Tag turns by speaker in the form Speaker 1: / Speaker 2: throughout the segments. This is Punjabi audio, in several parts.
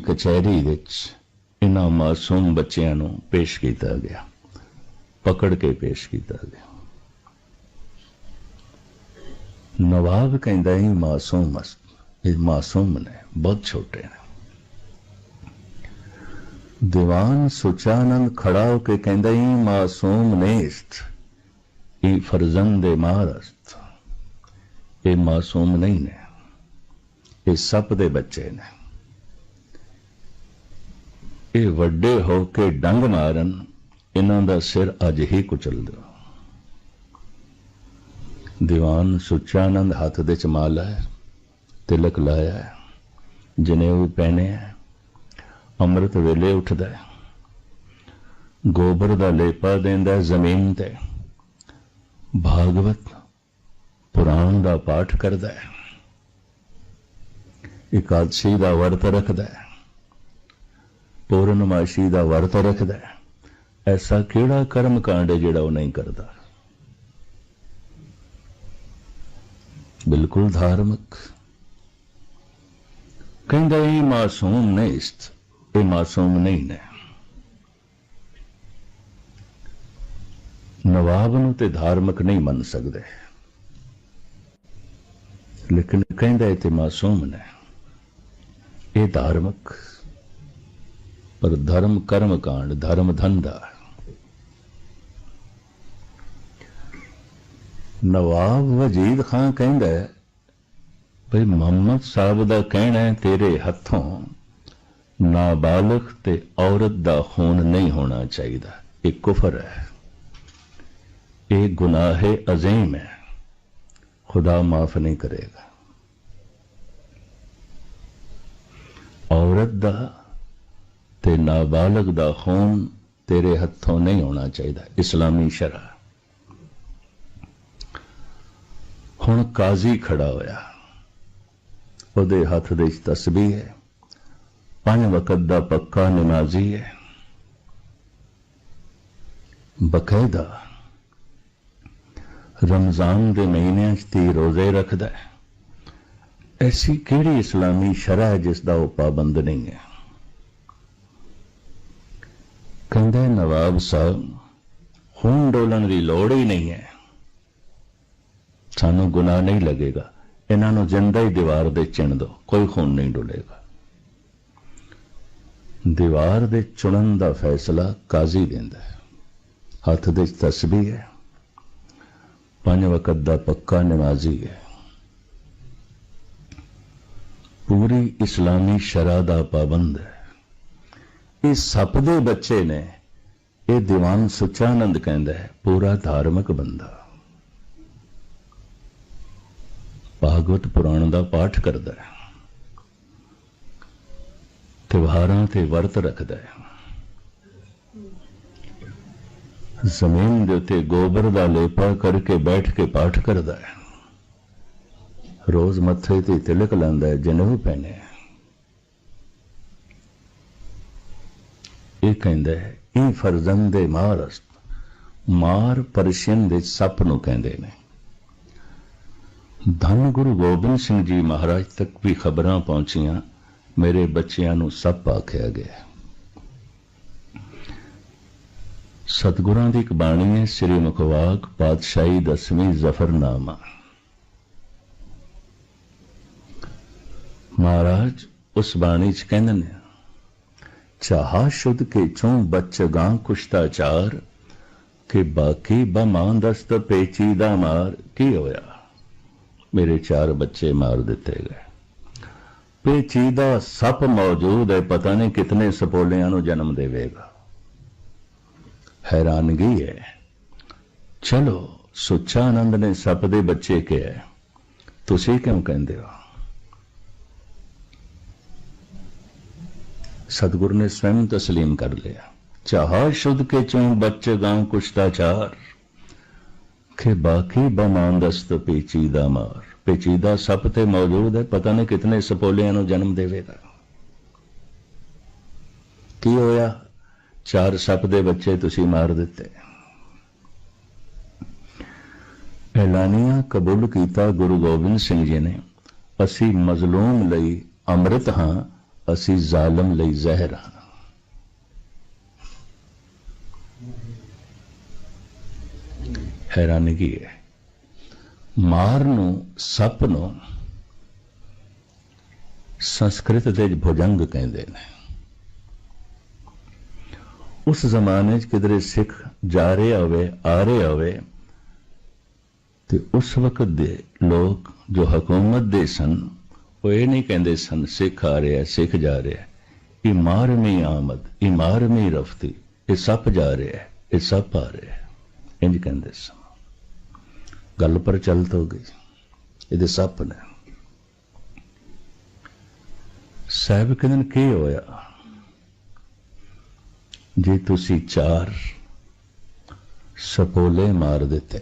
Speaker 1: ਕਚਹਿਰੀ ਵਿੱਚ ਇਹਨਾਂ ਮਾਸੂਮ ਬੱਚਿਆਂ ਨੂੰ ਪੇਸ਼ ਕੀਤਾ ਗਿਆ, ਪਕੜ ਕੇ ਪੇਸ਼ ਕੀਤਾ ਗਿਆ। ਨਵਾਬ ਕਹਿੰਦਾ ਇਹ ਮਾਸੂਮ ਇਹ ਮਾਸੂਮ ਨੇ, ਬਹੁਤ ਛੋਟੇ ਨੇ। ਦੀਵਾਨ ਸੁਚਾਨੰਦ ਖੜਾ ਹੋ ਕੇ ਕਹਿੰਦਾ, ਇਹ ਮਾਸੂਮ ਨੇ ਨੇਸਤ ਇਹ ਫਰਜ਼ੰਦ ਮਾਰਸਤ ਇਹ ਮਾਸੂਮ ਨਹੀਂ ਨੇ, ਇਹ ਸੱਪ ਦੇ ਬੱਚੇ ਨੇ। ਇਹ ਵੱਡੇ ਹੋ ਕੇ ਡੰਗ ਮਾਰਨ, ਇਹਨਾਂ ਦਾ ਸਿਰ ਅੱਜ ਹੀ ਕੁਚਲ ਦਿਓ ਦੀਵਾਨ ਸੁਚਾਨੰਦ ਹੱਥ ਦੇ ਚਮਾਲਾ ਮਾਲਾ ਹੈ, ਤਿਲਕ ਲਾਇਆ ਹੈ ਜਨੇਊ ਪਹਿਨੇ ਹੈ, ਅੰਮ੍ਰਿਤ ਵੇਲੇ ਉੱਠਦਾ ਹੈ। ਗੋਬਰ ਦਾ ਲੇਪਾ ਦਿੰਦਾ ਹੈ ਜ਼ਮੀਨ ਤੇ। ਭਾਗਵਤ ਪੁਰਾਣ ਦਾ ਪਾਠ ਕਰਦਾ ਹੈ। ਇਕਾਦਸ਼ੀ ਦਾ ਵਰਤ ਰੱਖਦਾ ਹੈ। ਪੂਰਨਮਾਸ਼ੀ ਦਾ ਵਰਤ ਰੱਖਦਾ ਹੈ। ਐਸਾ ਕਿਹੜਾ ਕਰਮ ਕਾਂਡ ਹੈ ਜਿਹੜਾ ਉਹ ਨਹੀਂ ਕਰਦਾ? ਬਿਲਕੁਲ ਧਾਰਮਿਕ। ਕਹਿੰਦਾ ਇਹ ਮਾਸੂਮ ਨਹੀਂ ist ਇਹ ਮਾਸੂਮ ਨਹੀਂ ਨੇ ਨਵਾਬ ਨੂੰ ਤੇ ਧਾਰਮਿਕ ਨਹੀਂ ਮੰਨ ਸਕਦੇ। ਲੇਕਿਨ ਕਹਿੰਦਾ ਇਹ ਤੇ ਮਾਸੂਮ ਨੇ। ਇਹ ਧਾਰਮਿਕ। ਪਰ ਧਰਮ ਕਰਮ ਕਾਂਡ, ਧਰਮ ਧੰਦਾ। ਨਵਾਬ ਵਜੀਦ ਖਾਨ ਕਹਿੰਦਾ ਭਈ ਮੁਹੰਮਦ ਸਾਹਿਬ ਦਾ ਕਹਿਣਾ ਹੈ, ਤੇਰੇ ਹੱਥੋਂ ਨਾਬਾਲਗ ਤੇ ਔਰਤ ਦਾ ਖੂਨ ਨਹੀਂ ਹੋਣਾ ਚਾਹੀਦਾ। ਇਹ ਕੁਫਰ ਹੈ। ਇਹ ਗੁਨਾਹ ਅਜ਼ੀਮ ਹੈ। ਖੁਦਾ ਮਾਫ ਨਹੀਂ ਕਰੇਗਾ। ਔਰਤ ਦਾ ਤੇ ਨਾਬਾਲਗ ਦਾ ਖੂਨ ਤੇਰੇ ਹੱਥੋਂ ਨਹੀਂ ਹੋਣਾ ਚਾਹੀਦਾ, ਇਸਲਾਮੀ ਸ਼ਰਅ ਹੁਣ ਕਾਜ਼ੀ ਖੜਾ ਹੋਇਆ। ਉਹਦੇ ਹੱਥ ਦੇ ਵਿੱਚ ਤਸਬੀਹ ਹੈ। ਪੰਜ ਵਕਤ ਦਾ ਪੱਕਾ ਨਮਾਜ਼ੀ ਹੈ। ਬਕਾਇਦਾ ਰਮਜ਼ਾਨ ਦੇ ਮਹੀਨਿਆਂ 'ਚ ਤੀ ਰੋਜ਼ੇ ਰੱਖਦਾ ਐਸੀ ਕਿਹੜੀ ਇਸਲਾਮੀ ਸ਼ਰਅ ਹੈ ਜਿਸ ਦਾ ਉਹ ਪਾਬੰਦ ਨਹੀਂ ਹੈ? ਕਹਿੰਦੇ ਨਵਾਬ ਸਾਹਿਬ, ਖੂਨ ਡੋਲਣ ਦੀ ਲੋੜ ਹੀ ਨਹੀਂ ਹੈ। ਸਾਨੂੰ ਗੁਨਾਹ ਨਹੀਂ ਲੱਗੇਗਾ। ਇਹਨਾਂ ਨੂੰ ਜਿੰਦਾ ਹੀ ਦੀਵਾਰ ਦੇ ਚਿਣ ਦੋ, ਕੋਈ ਖੂਨ ਨਹੀਂ ਡੁੱਲੇਗਾ। ਦੀਵਾਰ ਦੇ ਚੁਣਨ ਦਾ ਫੈਸਲਾ ਕਾਜ਼ੀ ਦਿੰਦਾ ਹੈ। ਹੱਥ ਦੇ ਵਿੱਚ ਤਸਬੀਹ ਹੈ। ਪੰਜ ਵਕਤ ਦਾ ਪੱਕਾ ਨਮਾਜ਼ੀ ਹੈ। ਪੂਰੀ ਇਸਲਾਮੀ ਸ਼ਰਾ ਦਾ ਪਾਬੰਦ ਹੈ। ਇਹ ਸੱਪ ਦੇ ਬੱਚੇ ਨੇ। ਇਹ ਦੀਵਾਨ ਸੁਚਾਨੰਦ ਕਹਿੰਦਾ ਹੈ, ਪੂਰਾ ਧਾਰਮਿਕ ਬੰਦਾ। ਭਾਗਵਤ ਪੁਰਾਣ ਦਾ ਪਾਠ ਕਰਦਾ ਹੈ। ਤਿਉਹਾਰਾਂ ਤੇ ਵਰਤ ਰੱਖਦਾ ਹੈ। ਜ਼ਮੀਨ ਦੇ ਉੱਤੇ ਗੋਬਰ ਦਾ ਲੇਪਾ ਕਰਕੇ ਬੈਠ ਕੇ ਪਾਠ ਕਰਦਾ ਹੈ। ਰੋਜ਼ ਮੱਥੇ ਤੇ ਤਿਲਕ ਲਾਉਂਦਾ ਹੈ ਜਨੇਊ ਪਹਿਨੇ ਇਹ ਕਹਿੰਦਾ ਹੈ, ਇਹ ਫਰਜ਼ੰਦੇ ਮਾਰਸਤ ਮਾਰ ਪਰਸ਼ੀਅਨ ਦੇ ਸੱਪ ਨੂੰ ਕਹਿੰਦੇ ਨੇ। ਧੰਨ ਗੁਰੂ ਗੋਬਿੰਦ ਸਿੰਘ ਜੀ ਮਹਾਰਾਜ ਤੱਕ ਵੀ ਖਬਰਾਂ ਪਹੁੰਚੀਆਂ, ਮੇਰੇ ਬੱਚਿਆਂ ਨੂੰ ਸੱਪ ਆਖਿਆ ਗਿਆ। ਸਤਿਗੁਰਾਂ ਦੀ ਇੱਕ ਬਾਣੀ ਹੈ, ਸ੍ਰੀ ਮੁਖਵਾਕ ਪਾਤਸ਼ਾਹੀ ਦਸਵੀਂ ਜ਼ਫਰਨਾਮਾ। ਮਹਾਰਾਜ ਉਸ ਬਾਣੀ ਚ ਕਹਿੰਦੇ ਨੇ ਚਾਹਾ ਸ਼ੁੱਧ ਕੇ ਚੋਂ ਬੱਚ ਗਾਂ ਕੁਸ਼ਤਾਚਾਰ ਕਿ ਬਾਕੀ ਬਮਾਂਦਸਤ ਪੇਚੀਦਾ ਮਾਰ, ਕੀ ਹੋਇਆ? ਮੇਰੇ ਚਾਰ ਬੱਚੇ ਮਾਰ ਦਿੱਤੇ ਗਏ। ਪੇਚੀਦਾ ਸੱਪ ਮੌਜੂਦ ਹੈ, ਪਤਾ ਨਹੀਂ ਕਿਤਨੇ ਸਪੋਲਿਆਂ ਨੂੰ ਜਨਮ ਦੇਵੇਗਾ। ਹੈਰਾਨਗੀ ਹੈ। ਚਲੋ ਸੁੱਚਾਨੰਦ ਨੇ ਸੱਪ ਦੇ ਬੱਚੇ ਕਿਹਾ, ਤੁਸੀਂ ਕਿਉਂ ਕਹਿੰਦੇ ਹੋ? ਸਤਿਗੁਰ ਨੇ ਸਵੈਮ ਤਸਲੀਮ ਕਰ ਲਿਆ। ਚਾਹਾ ਸ਼ੁੱਧ ਕੇ ਚੋਂ ਬੱਚੇ ਗਾਂ ਕੁਸ਼ਤਾਚਾਰ ਕਿ ਬਾਕੀ ਬਮਾਂਦਸਤ ਪੇਚੀਦਾ ਮਾਰ। ਪੇਚੀਦਾ ਸੱਪ ਤੇ ਮੌਜੂਦ ਹੈ, ਪਤਾ ਨਹੀਂ ਕਿਤਨੇ ਸਪੋਲਿਆਂ ਨੂੰ ਜਨਮ ਦੇਵੇਗਾ। ਕੀ ਹੋਇਆ? ਚਾਰ ਸੱਪ ਦੇ ਬੱਚੇ ਤੁਸੀਂ ਮਾਰ ਦਿੱਤੇ। ਐਲਾਨੀਆਂ ਕਬੂਲ ਕੀਤਾ ਗੁਰੂ ਗੋਬਿੰਦ ਸਿੰਘ ਜੀ ਨੇ, ਅਸੀਂ ਮਜ਼ਲੂਮ ਲਈ ਅੰਮ੍ਰਿਤ ਹਾਂ ਅਸੀਂ ਜ਼ਾਲਮ ਲਈ ਜ਼ਹਿਰ ਹਾਂ। ਹੈਰਾਨਗੀ ਹੈ। ਮਾਰ ਨੂੰ, ਸੱਪ ਨੂੰ ਸੰਸਕ੍ਰਿਤ ਦੇ ਭੁਜੰਗ ਕਹਿੰਦੇ ਨੇ। ਉਸ ਜ਼ਮਾਨੇ 'ਚ ਕਿਧਰੇ ਸਿੱਖ ਜਾ ਰਹੇ ਹੋਵੇ, ਆ ਰਹੇ ਹੋਵੇ, ਤੇ ਉਸ ਵਕਤ ਦੇ ਲੋਕ ਜੋ ਹਕੂਮਤ ਦੇ ਸਨ ਉਹ ਇਹ ਨਹੀਂ ਕਹਿੰਦੇ ਸਨ, ਸਿੱਖ ਆ ਰਿਹਾ, ਸਿੱਖ ਜਾ ਰਿਹਾ। ਇਹ ਮਾਰਮੀ ਆਮਦ, ਇਹ ਮਾਰਮੀ ਰਫਤੀ, ਇਹ ਸੱਪ ਜਾ ਰਿਹਾ, ਇਹ ਸੱਪ ਆ ਰਿਹਾ। ਇੰਜ ਕਹਿੰਦੇ ਸਨ। ਗੱਲ ਪਰ ਚੱਲਤ ਹੋ ਗਈ। ਇਹਦੇ ਸੱਪ ਨੇ। ਸਾਹਿਬ ਕਹਿੰਦੇ ਨੇ, ਕੀ ਹੋਇਆ? ਜੇ ਤੁਸੀਂ ਚਾਰ ਸਪੋਲੇ ਮਾਰ ਦਿੱਤੇ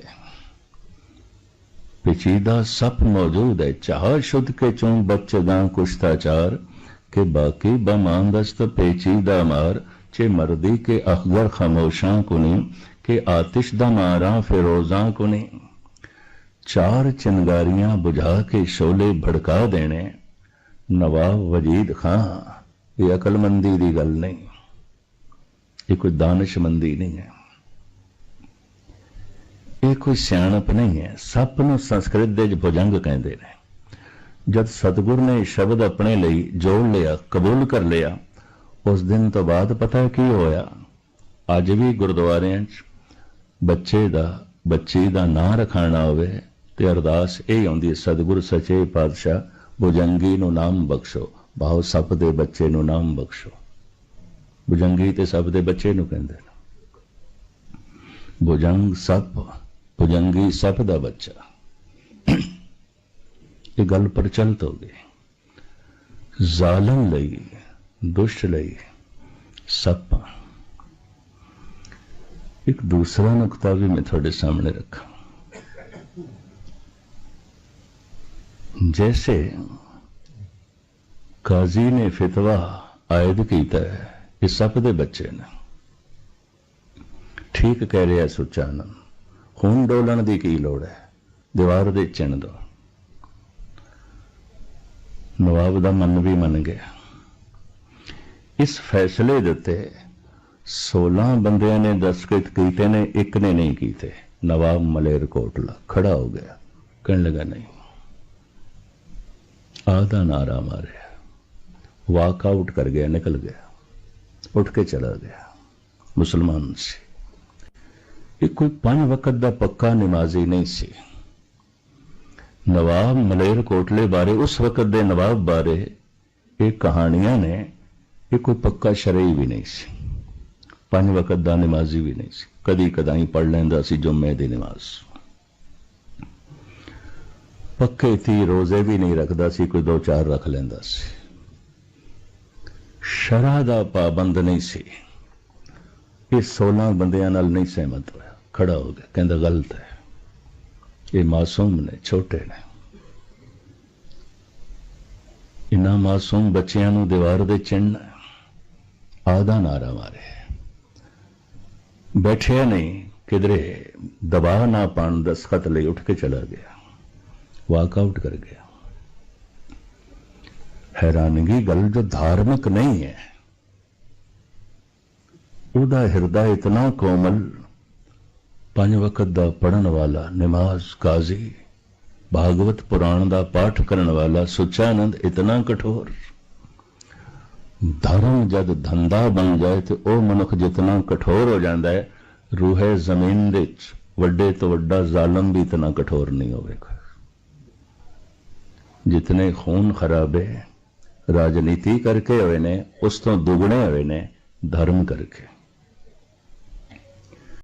Speaker 1: पेचीदा सप मौजूद है चाह शुद्ध के चूं बच्चेदा कुश्ताचार के बाकी बमानदस्त पेचीदा मार चे मर्दी के अखगर खामोशां कुनी के आतिश दा मारा फिरोजां कुनी चार चिंगारियां बुझा के शोले भड़का देने नवाब वजीद खां ये अकलमंदी दी गल नहीं ये कोई दानिशमंदी नहीं है ਇਹ ਕੋਈ ਸਿਆਣਪ ਨਹੀਂ ਹੈ। ਸੱਪ ਨੂੰ ਸੰਸਕ੍ਰਿਤ ਦੇ ਵਿੱਚ ਭੁਜੰਗ ਕਹਿੰਦੇ ਨੇ। ਜਦ ਸਤਿਗੁਰ ਨੇ ਸ਼ਬਦ ਆਪਣੇ ਲਈ ਜੋੜ ਲਿਆ, ਕਬੂਲ ਕਰ ਲਿਆ, ਉਸ ਦਿਨ ਤੋਂ ਬਾਅਦ ਪਤਾ ਕੀ ਹੋਇਆ? ਅੱਜ ਵੀ ਗੁਰਦੁਆਰਿਆਂ 'ਚ ਬੱਚੇ ਦਾ, ਬੱਚੀ ਦਾ ਨਾਂ ਰਖਾਣਾ ਹੋਵੇ ਤੇ ਅਰਦਾਸ ਇਹ ਆਉਂਦੀ ਹੈ, ਸਤਿਗੁਰ ਸੱਚੇ ਪਾਤਸ਼ਾਹ ਬੁਜੰਗੀ ਨੂੰ ਨਾਮ ਬਖਸ਼ੋ ਭਾਵ ਸੱਪ ਦੇ ਬੱਚੇ ਨੂੰ ਨਾਮ ਬਖਸ਼ੋ। ਬੁਜੰਗੀ ਤੇ ਸੱਪ ਦੇ ਬੱਚੇ ਨੂੰ ਕਹਿੰਦੇ ਨੇ। ਬੁਜੰਗ ਸੱਪ ਭੁਜੰਗੀ ਸੱਪ ਦਾ ਬੱਚਾ। ਇਹ ਗੱਲ ਪ੍ਰਚਲਿਤ ਹੋ ਗਈ। ਜ਼ਾਲਮ ਲਈ, ਦੁਸ਼ਟ ਲਈ ਸੱਪ। ਇੱਕ ਦੂਸਰਾ ਨੁਕਤਾ ਵੀ ਮੈਂ ਤੁਹਾਡੇ ਸਾਹਮਣੇ ਰੱਖਾਂ। जैसे ਕਾਜ਼ੀ ਨੇ ਫਤਵਾ ਆਇਦ ਕੀਤਾ ਹੈ, ਇਹ ਸੱਪ ਦੇ ਬੱਚੇ ਨੇ। ਠੀਕ ਕਹਿ ਰਿਹਾ ਸੁਚਾਨਨ ਖੂਨ ਡੋਲਣ ਦੀ ਕੀ ਲੋੜ ਹੈ? ਦੀਵਾਰ ਦੇ ਚਿਣ ਦੋ। ਨਵਾਬ ਦਾ ਮਨ ਵੀ ਮੰਨ ਗਿਆ। ਇਸ ਫੈਸਲੇ ਦੇ ਉੱਤੇ 16 ਬੰਦਿਆਂ ਨੇ ਦਸਤਖਤ ਕੀਤੇ ਨੇ, ਇੱਕ ਨੇ ਨਹੀਂ ਕੀਤੇ। ਨਵਾਬ ਮਲੇਰ ਕੋਟਲਾ ਖੜਾ ਹੋ ਗਿਆ। ਕਹਿਣ ਲੱਗਾ, ਨਹੀਂ। ਆਦਾ ਨਾਰਾ ਮਾਰਿਆ। ਵਾਕ ਆਊਟ ਕਰ ਗਿਆ, ਨਿਕਲ ਗਿਆ। ਉੱਠ ਕੇ ਚਲਾ ਗਿਆ। ਮੁਸਲਮਾਨ ਸੀ। ਇਹ ਕੋਈ ਪੰਜ ਵਕਤ ਦਾ ਪੱਕਾ ਨਮਾਜ਼ੀ ਨਹੀਂ ਸੀ ਨਵਾਬ ਮਲੇਰ ਕੋਟਲੇ ਬਾਰੇ ਉਸ ਵਕਤ ਦੇ ਨਵਾਬ ਬਾਰੇ ਇਹ ਕਹਾਣੀਆਂ ਨੇ ਇਹ ਕੋਈ ਪੱਕਾ ਸ਼ਰਈ ਵੀ ਨਹੀਂ ਸੀ ਪੰਜ ਵਕਤ ਦਾ ਨਮਾਜ਼ੀ ਵੀ ਨਹੀਂ ਸੀ ਕਦੀ ਕਦਾਈ ਪੜ ਲੈਂਦਾ ਸੀ ਜੁਮੇ ਦੀ ਨਮਾਜ਼ ਪੱਕੇ ਤੀ ਰੋਜ਼ੇ ਵੀ ਨਹੀਂ ਰੱਖਦਾ ਸੀ ਕੋਈ ਦੋ ਚਾਰ ਰੱਖ ਲੈਂਦਾ ਸੀ ਸ਼ਰਾ ਦਾ ਪਾਬੰਦ ਨਹੀਂ ਸੀ ਇਹ 16 ਬੰਦਿਆਂ ਨਾਲ ਨਹੀਂ ਸਹਿਮਤ ਹੋਇਆ। ਖੜਾ ਹੋ ਗਿਆ, ਕਹਿੰਦਾ ਗਲਤ ਹੈ। ਇਹ ਮਾਸੂਮ ਨੇ, ਛੋਟੇ ਨੇ। ਇਨਾ ਮਾਸੂਮ ਬੱਚਿਆਂ ਨੂੰ ਦੀਵਾਰ ਦੇ ਚਿੰਨ ਆਦਾ ਨਾਰਾ ਮਾਰੇ ਬੈਠਿਆ ਨਹੀਂ, ਕਿਧਰੇ ਦਬਾਅ ਨਾ ਪਾਣ ਦਸਖਤ ਲਈ ਉੱਠ ਕੇ ਚਲਾ ਗਿਆ। ਵਾਕ ਆਊਟ ਕਰ ਗਿਆ। ਹੈਰਾਨਗੀ ਗੱਲ ਜੋ ਧਾਰਮਿਕ ਨਹੀਂ ਹੈ। ਉਹਦਾ ਹਿਰਦਾ ਇਤਨਾ ਕੋਮਲ, ਪੰਜ ਵਕਤ ਦਾ ਪੜਨ ਵਾਲਾ ਨਮਾਜ਼ ਕਾਜ਼ੀ, ਭਾਗਵਤ ਪੁਰਾਣ ਦਾ ਪਾਠ ਕਰਨ ਵਾਲਾ ਸੁਚਾਨੰਦ ਇਤਨਾ ਕਠੋਰ। ਧਰਮ ਜਦ ਧੰਦਾ ਬਣ ਜਾਏ ਤੇ ਉਹ ਮਨੁੱਖ ਜਿਤਨਾ ਕਠੋਰ ਹੋ ਜਾਂਦਾ ਹੈ, ਰੂਹੇ ਜ਼ਮੀਨ ਦੇ ਵਿੱਚ ਵੱਡੇ ਤੋਂ ਵੱਡਾ ਜ਼ਾਲਮ ਵੀ ਇਤਨਾ ਕਠੋਰ ਨਹੀਂ ਹੋਵੇਗਾ। ਜਿਤਨੇ ਖੂਨ ਖਰਾਬੇ ਰਾਜਨੀਤੀ ਕਰਕੇ ਹੋਏ ਨੇ, ਉਸ ਤੋਂ ਦੁੱਗਣੇ ਹੋਏ ਨੇ, ਧਰਮ ਕਰਕੇ।